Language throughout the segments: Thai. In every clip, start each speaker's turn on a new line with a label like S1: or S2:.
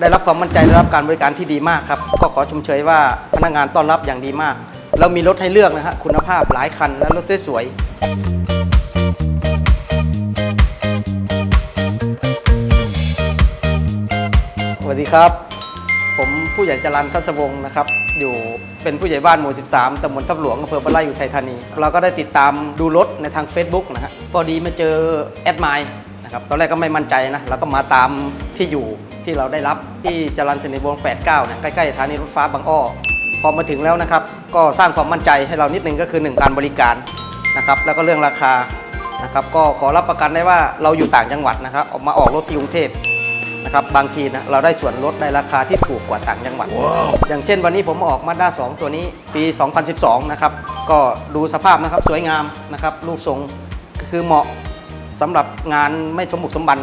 S1: ได้รับความมั่นใจได้รับการบริการที่ดีมากครับก็ขอชมเชยว่าพนักงานต้อนรับอย่างดีมาก เรามีรถให้เลือกนะฮะคุณภาพหลายคันและรถสวยๆสวัสดีครับ ผมผู้ใหญ่จรันทัศวงศ์นะครับ อยู่เป็นผู้ใหญ่บ้านหมู่ 13ตำบลทับหลวงอำเภอบ้านไร่อุทัยธานี เราก็ได้ติดตามดูรถในทาง Facebook นะฮะพอดีมาเจอแอดไมล์ ครับตอนแรกก็ไม่มั่นใจนะเราก็มาตามที่อยู่ที่เราได้รับที่จรันสนิทวงศ์89นะใกล้ๆสถานีรถไฟฟ้าบางอ้อพอมาถึงแล้วนะครับ ก็สร้างความมั่นใจให้เรานิดนึงก็คือ 1 การบริการนะครับแล้วก็เรื่องราคานะครับก็ขอรับประกันได้ว่าเราอยู่ต่างจังหวัดนะครับออกมาออกรถที่กรุงเทพนะครับบางทีนะเราได้ส่วนลดในราคาที่ถูกกว่าต่างจังหวัดอย่างเช่นวันนี้ผมออกมาด้า2 ตัวนี้ปี 2012 นะครับ ก็ดูสภาพนะครับสวยงามนะครับรูปทรงก็คือเหมาะ สำหรับงานไม่สมบุกสมบัน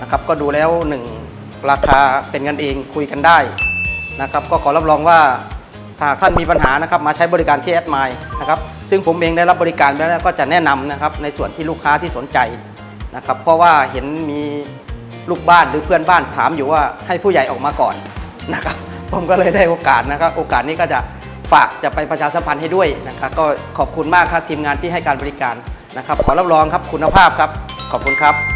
S1: นะครับ ก็ดูแล้ว1ราคาเป็นกันเองคุยกันได้นะครับ ก็ขอรับรองว่าถ้าท่านมีปัญหานะครับมาใช้บริการที่แอดไมล์นะครับ ซึ่งผมเองได้รับบริการไปแล้วก็จะแนะนำนะครับในส่วนที่ลูกค้าที่สนใจนะครับ เพราะว่าเห็นมีลูกบ้านหรือเพื่อนบ้านถามอยู่ว่าให้ผู้ใหญ่ออกมาก่อนนะครับ ผมก็เลยได้โอกาสนะครับ โอกาสนี้ก็จะฝากจะไปประชาสัมพันธ์ให้ด้วยนะครับ ก็ขอบคุณมากครับทีมงานที่ให้การบริการ นะครับขอรับรองครับคุณภาพครับขอบคุณครับ